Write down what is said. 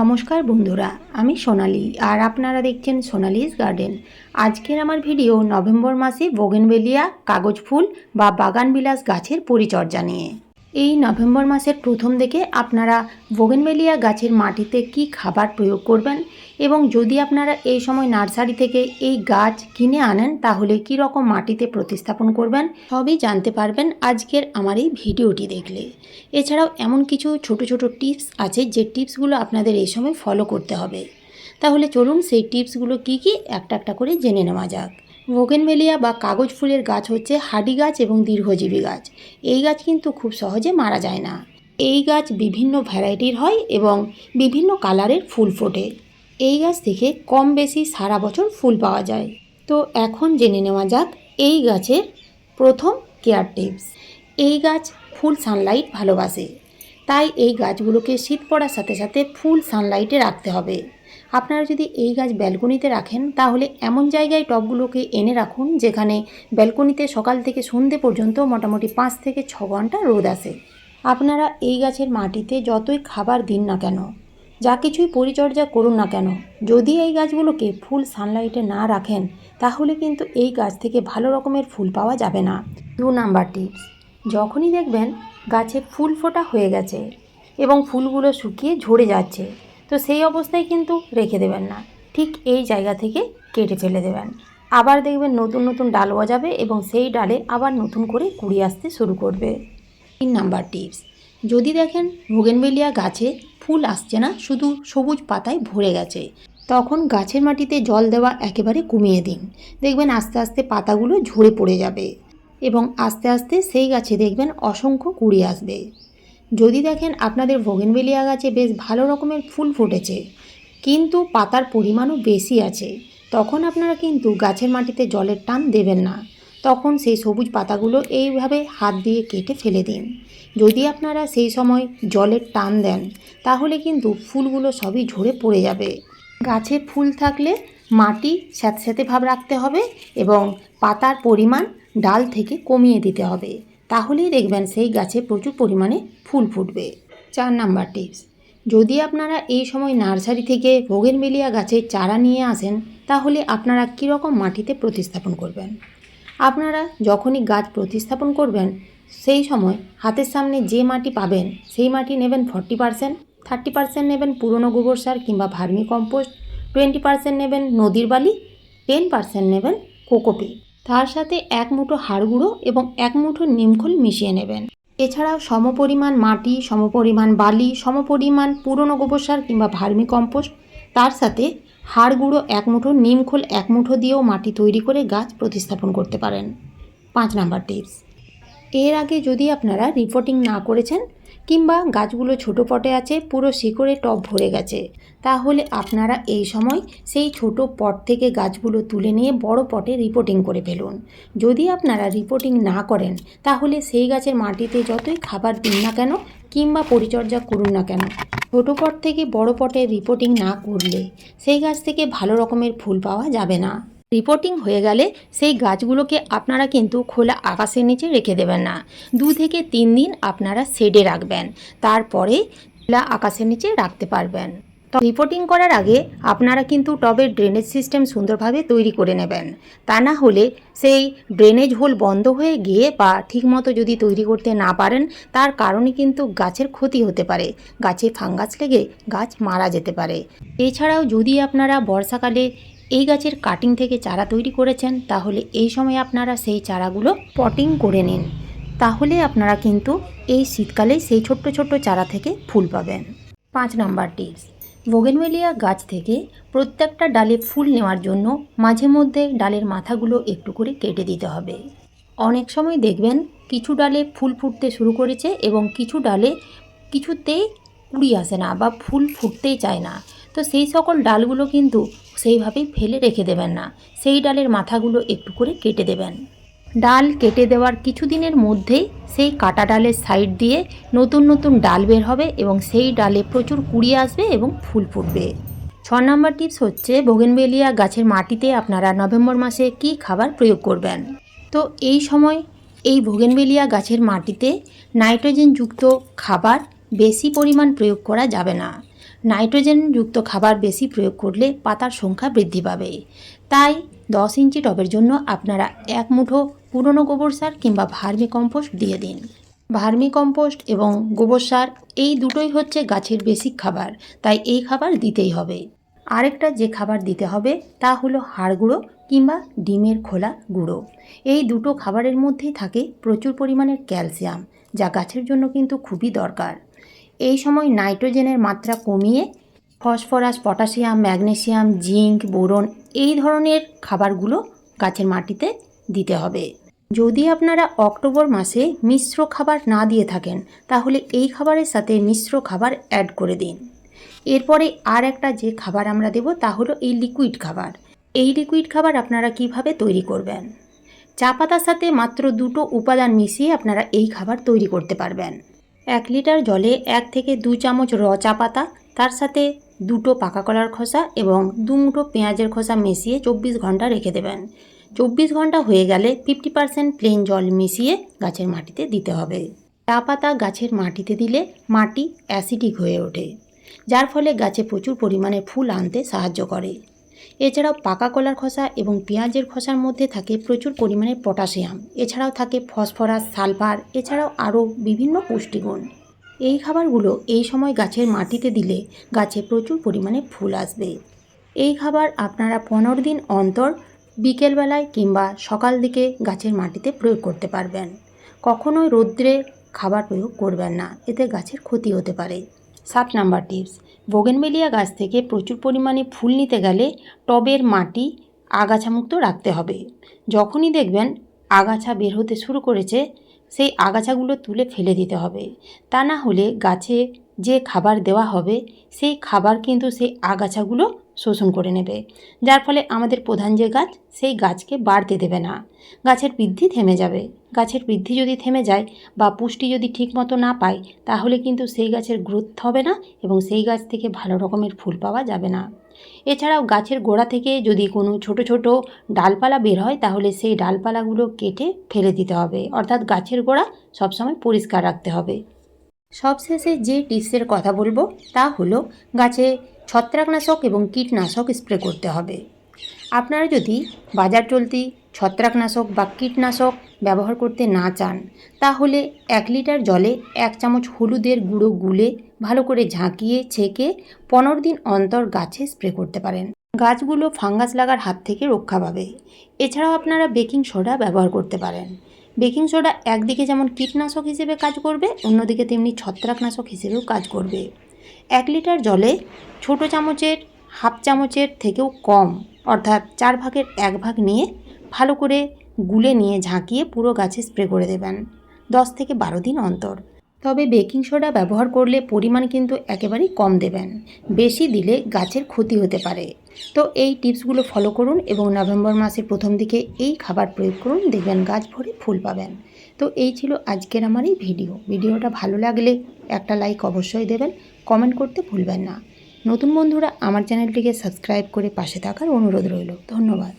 নমস্কার বন্ধুরা, আমি সোনালি আর আপনারা দেখছেন সোনালিস গার্ডেন। আজকের আমার ভিডিও নভেম্বর মাসে বোগেনবেলিয়া কাগজ ফুল বা বাগানবিলাস গাছের পরিচর্যা নিয়ে। এই নভেম্বর মাসের প্রথম দিকে আপনারা বোগেনভেলিয়া গাছের মাটিতে কি খাবার প্রয়োগ করবেন? এবং যদি আপনারা এই সময় নার্সারি থেকে এই গাছ কিনে আনেন, তাহলে কি রকম মাটিতে প্রতিস্থাপন করবেন? সবই জানতে পারবেন আজকের আমার এই ভিডিওটি দেখলে। এছাড়াও এমন কিছু ছোট ছোট টিপস আছে, যে টিপসগুলো আপনাদের এই সময় ফলো করতে হবে। তাহলে চলুন সেই টিপসগুলো কি কি? একটা একটা করে জেনে নেওয়া যাক। ভোগেনভেলিয়া বা কাগজ ফুলের গাছ হচ্ছে হাডি গাছ এবং দীর্ঘজীবী গাছ। এই গাছ কিন্তু খুব সহজে মারা যায় না। এই গাছ বিভিন্ন ভ্যারাইটির হয় এবং বিভিন্ন কালারের ফুল ফোটে। এই গাছ থেকে কম বেশি সারা বছর ফুল পাওয়া যায়। তো এখন জেনে নেওয়া যাক এই গাছের প্রথম কেয়ার টিপস। এই গাছ ফুল সানলাইট ভালোবাসে। তাই এই গাছগুলোকে শীত পড়ার সাথে সাথে ফুল সানলাইটে রাখতে হবে। আপনারা যদি এই গাছ ব্যালকনিতে রাখেন, তাহলে এমন জায়গায় টবগুলোকে এনে রাখুন, যেখানে ব্যালকনিতে সকাল থেকে সন্ধে পর্যন্ত মোটামুটি পাঁচ থেকে ছ ঘণ্টা রোদ আসে। আপনারা এই গাছের মাটিতে যতই খাবার দিন না কেন, যা কিছুই পরিচর্যা করুন না কেন, যদি এই গাছগুলোকে ফুল সানলাইটে না রাখেন, তাহলে কিন্তু এই গাছ থেকে ভালো রকমের ফুল পাওয়া যাবে না। দু নাম্বার টিপস যখনই দেখবেন গাছে ফুল ফোটা হয়ে গেছে এবং ফুলগুলো শুকিয়ে ঝরে যাচ্ছে তো সেই অবস্থায় কিন্তু রেখে দেবেন না। ঠিক এই জায়গা থেকে কেটে ফেলে দেবেন। আবার দেখবেন নতুন নতুন ডাল গজাবে এবং সেই ডালে আবার নতুন করে কুড়ি আসতে শুরু করবে। তিন নাম্বার টিপস, যদি দেখেন ভোগেনবেলিয়া গাছে ফুল আসছে না, শুধু সবুজ পাতায় ভরে গেছে, তখন গাছের মাটিতে জল দেওয়া একেবারে কমিয়ে দিন। দেখবেন আস্তে আস্তে পাতাগুলো ঝরে পড়ে যাবে এবং আস্তে আস্তে সেই গাছে দেখবেন অসংখ্য কুড়ি আসবে। যদি দেখেন আপনাদের ভোগেনবেলিয়া গাছে বেশ ভালো রকমের ফুল ফুটেছে, কিন্তু পাতার পরিমাণও বেশি আছে, তখন আপনারা কিন্তু গাছের মাটিতে জলের টান দেবেন না। তখন সেই সবুজ পাতাগুলো এইভাবে হাত দিয়ে কেটে ফেলে দিন। যদি আপনারা সেই সময় জলের টান দেন, তাহলে কিন্তু ফুলগুলো সবই ঝরে পড়ে যাবে। গাছে ফুল থাকলে মাটি স্যাঁতস্যাঁতে ভাব রাখতে হবে এবং পাতার পরিমাণ ডাল থেকে কমিয়ে দিতে হবে। তাহলেই দেখবেন সেই গাছে প্রচুর পরিমাণে ফুল ফুটবে। চার নাম্বার টিপস। যদি আপনারা এই সময় নার্সারি থেকে ভোগেনবেলিয়া গাছের চারা নিয়ে আসেন, তাহলে আপনারা কীরকম মাটিতে প্রতিস্থাপন করবেন? আপনারা যখনই গাছ প্রতিস্থাপন করবেন, সেই সময় হাতের সামনে যে মাটি পাবেন, সেই মাটি নেবেন ফর্টি পারসেন্ট, থার্টি পারসেন্ট নেবেন পুরনো গোবর সার কিংবা ভার্মি কম্পোস্ট টোয়েন্টি পারসেন্ট নেবেন নদীর বালি, টেন পারসেন্ট নেবেন কোকোপিট। তার সাথে এক মুঠো হাড় গুঁড়ো এবং এক মুঠো নিমখোল মিশিয়ে নেবেন। এছাড়াও সমপরিমাণ মাটি, সমপরিমাণ বালি, সমপরিমাণ পুরনো গোবর সার কিংবা ভার্মি কম্পোস্ট, তার সাথে হাড় গুঁড়ো এক মুঠো, নিমখোল এক মুঠো দিয়েও মাটি তৈরি করে গাছ প্রতিস্থাপন করতে পারেন। পাঁচ নাম্বার টিপস। এর আগে যদি আপনারা রিপোর্টিং না করেছেন কিংবা গাছগুলো ছোট পটে আছে, পুরো শিকড়ে টব ভরে গেছে। তাহলে আপনারা এই সময় সেই ছোট পট থেকে গাছগুলো তুলে নিয়ে বড় পটে রিপোর্টিং করে ফেলুন। যদি আপনারা রিপোর্টিং না করেন, তাহলে সেই গাছের মাটিতে যতই খাবার দিন না কেন, কিংবা পরিচর্যা করুন না কেন, ছোট পট থেকে বড় পটে রিপোর্টিং না করলে সেই গাছ থেকে ভালো রকমের ফুল পাওয়া যাবে না। রিপোর্টিং হয়ে গেলে সেই গাছগুলোকে আপনারা কিন্তু খোলা আকাশের নিচে রেখে দেবেন না। দু থেকে তিন দিন আপনারা শেডে রাখবেন। তারপরে খোলা আকাশের নিচে রাখতে পারবেন। তো রিপোর্টিং করার আগে আপনারা কিন্তু টবের ড্রেনেজ সিস্টেম সুন্দরভাবে তৈরি করে নেবেন। তা না হলে সেই ড্রেনেজ হোল বন্ধ হয়ে গিয়ে বা ঠিকমতো যদি তৈরি করতে না পারেন, তার কারণে কিন্তু গাছের ক্ষতি হতে পারে। গাছে ফাঙ্গাস লেগে গাছ মারা যেতে পারে। এছাড়াও যদি আপনারা বর্ষাকালে এই গাছের কাটিং থেকে চারা তৈরি করেছেন, তাহলে এই সময় আপনারা সেই চারাগুলো পটিং করে নিন। তাহলে আপনারা কিন্তু এই শীতকালে সেই ছোট্ট ছোট্ট চারা থেকে ফুল পাবেন। পাঁচ নম্বর টিপস বোগেনভেলিয়া গাছ থেকে প্রত্যেকটা ডালে ফুল নেওয়ার জন্য মাঝে মধ্যে ডালের মাথাগুলো একটু করে কেটে দিতে হবে। অনেক সময় দেখবেন কিছু ডালে ফুল ফুটতে শুরু করেছে এবং কিছু ডালে কিছুতেই কুড়ি আসে না বা ফুল ফুটতেই চায় না। তো সেই সকল ডালগুলো কিন্তু সেইভাবেই ফেলে রেখে দেবেন না। সেই ডালের মাথাগুলো একটু করে কেটে দেবেন। ডাল কেটে দেওয়ার কিছুদিনের মধ্যেই সেই কাটা ডালের সাইড দিয়ে নতুন নতুন ডাল বের হবে এবং সেই ডালে প্রচুর কুড়ি আসবে এবং ফুল ফুটবে। ছ নম্বর টিপস হচ্ছে বোগেনবেলিয়া গাছের মাটিতে আপনারা নভেম্বর মাসে কি খাবার প্রয়োগ করবেন? তো এই সময় এই ভোগেনবেলিয়া গাছের মাটিতে নাইট্রোজেনযুক্ত খাবার বেশি পরিমাণ প্রয়োগ করা যাবে না। নাইট্রোজেনযুক্ত খাবার বেশি প্রয়োগ করলে পাতার সংখ্যা বৃদ্ধি পাবে। তাই দশ ইঞ্চি টবের জন্য আপনারা এক মুঠো পুরনো গোবর সার কিংবা ভার্মি কম্পোস্ট দিয়ে দিন। ভার্মি কম্পোস্ট এবং গোবর সার এই দুটোই হচ্ছে গাছের বেসিক খাবার, তাই এই খাবার দিতেই হবে। আরেকটা যে খাবার দিতে হবে তা হলো হাড় গুঁড়ো কিংবা ডিমের খোলা গুঁড়ো। এই দুটো খাবারের মধ্যেই থাকে প্রচুর পরিমাণের ক্যালসিয়াম, যা গাছের জন্য কিন্তু খুবই দরকার। এই সময় নাইট্রোজেনের মাত্রা কমিয়ে phosphorus, potassium, magnesium, zinc, boron এই ধরনের খাবারগুলো গাছের মাটিতে দিতে হবে। যদি আপনারা অক্টোবর মাসে মিশ্র খাবার না দিয়ে থাকেন, তাহলে এই খাবারের সাথে মিশ্র খাবার অ্যাড করে দিন। এরপরে আর একটা যে খাবার আমরা দেব, তা হলো এই লিকুইড খাবার। এই লিকুইড খাবার আপনারা কীভাবে তৈরি করবেন? চা পাতার সাথে মাত্র দুটো উপাদান মিশিয়ে আপনারা এই খাবার তৈরি করতে পারবেন। এক লিটার জলে এক থেকে দু চামচ র চা পাতা, তার সাথে দুটো পাকা কলার খোসা এবং দু মুঠো পেঁয়াজের খোসা মিশিয়ে চব্বিশ ঘণ্টা রেখে দেবেন। চব্বিশ ঘণ্টা হয়ে গেলে ফিফটি পার্সেন্ট প্লেন জল মিশিয়ে গাছের মাটিতে দিতে হবে। চা পাতা গাছের মাটিতে দিলে মাটি অ্যাসিডিক হয়ে ওঠে, যার ফলে গাছে প্রচুর পরিমাণে ফুল আনতে সাহায্য করে। এছাড়াও পাকা কলার খোসা এবং পেঁয়াজের খোসার মধ্যে থাকে প্রচুর পরিমাণে পটাশিয়াম। এছাড়াও থাকে ফসফরাস, সালফার, এছাড়াও আরও বিভিন্ন পুষ্টিগুণ। এই খাবারগুলো এই সময় গাছের মাটিতে দিলে গাছে প্রচুর পরিমাণে ফুল আসবে। এই খাবার আপনারা পনেরো দিন অন্তর, বিকেলবেলায় কিংবা সকাল দিকে গাছের মাটিতে প্রয়োগ করতে পারবেন। কখনোই রৌদ্রে খাবার প্রয়োগ করবেন না, এতে গাছের ক্ষতি হতে পারে। সাত নাম্বার টিপস। বোগেনবেলিয়া গাছ থেকে প্রচুর পরিমাণে ফুল নিতে গেলে টবের মাটি আগাছামুক্ত রাখতে হবে। যখনই দেখবেন আগাছা বের হতে শুরু করেছে, সেই আগাছাগুলো তুলে ফেলে দিতে হবে। তা না হলে গাছে যে খাবার দেওয়া হবে, সেই খাবার কিন্তু সেই আগাছাগুলো শোষণ করে নেবে। যার ফলে আমাদের প্রধান যে গাছ, সেই গাছকে বাড়তে দেবে না। গাছের বৃদ্ধি থেমে যাবে। গাছের বৃদ্ধি যদি থেমে যায় বা পুষ্টি যদি ঠিকমতো না পায়, তাহলে কিন্তু সেই গাছের গ্রোথ হবে না এবং সেই গাছ থেকে ভালো রকমের ফুল পাওয়া যাবে না। এছাড়াও গাছের গোড়া থেকে যদি কোনো ছোট ছোট ডালপালা বের হয়, তাহলে সেই ডালপালাগুলো কেটে ফেলে দিতে হবে। অর্থাৎ গাছের গোড়া সবসময় পরিষ্কার রাখতে হবে। সবশেষে যে টিপসের কথা বলব, তা হলো, গাছে ছত্রাকনাশক এবং কীটনাশক স্প্রে করতে হবে। আপনারা যদি বাজার চলতি ছত্রাকনাশক বা কীটনাশক ব্যবহার করতে না চান, তাহলে এক লিটার জলে এক চামচ হলুদের গুঁড়ো গুলে ভালো করে ঝাঁকিয়ে ছেঁকে পনেরো দিন অন্তর গাছে স্প্রে করতে পারেন। গাছগুলো ফাঙ্গাস লাগার হাত থেকে রক্ষা পাবে। এছাড়াও আপনারা বেকিং সোডা ব্যবহার করতে পারেন। বেকিং সোডা একদিকে যেমন কীটনাশক হিসেবে কাজ করবে, অন্যদিকে তেমনি ছত্রাকনাশক হিসেবেও কাজ করবে। এক লিটার জলে ছোট চামচের, হাফ চামচের থেকেও কম, অর্থাৎ চার ভাগের এক ভাগ নিয়ে ভালো করে গুলে নিয়ে ঝাঁকিয়ে পুরো গাছে স্প্রে করে দেবেন, দশ থেকে বারো দিন অন্তর। তবে বেকিং সোডা ব্যবহার করলে পরিমাণ কিন্তু একেবারেই কম দেবেন, বেশি দিলে গাছের ক্ষতি হতে পারে। তো এই টিপসগুলো ফলো করুন এবং নভেম্বর মাসের প্রথম দিকে এই খাবার প্রয়োগ করুন, দেখবেন গাছ ভরে ফুল পাবেন। তো এই ছিল আজকের আমার এই ভিডিও। ভিডিওটা ভালো লাগলে একটা লাইক অবশ্যই দেবেন কমেন্ট করতে ভুলবেন না। নতুন বন্ধুরা আমার চ্যানেলটিকে সাবস্ক্রাইব করে পাশে থাকার অনুরোধ রইল। ধন্যবাদ।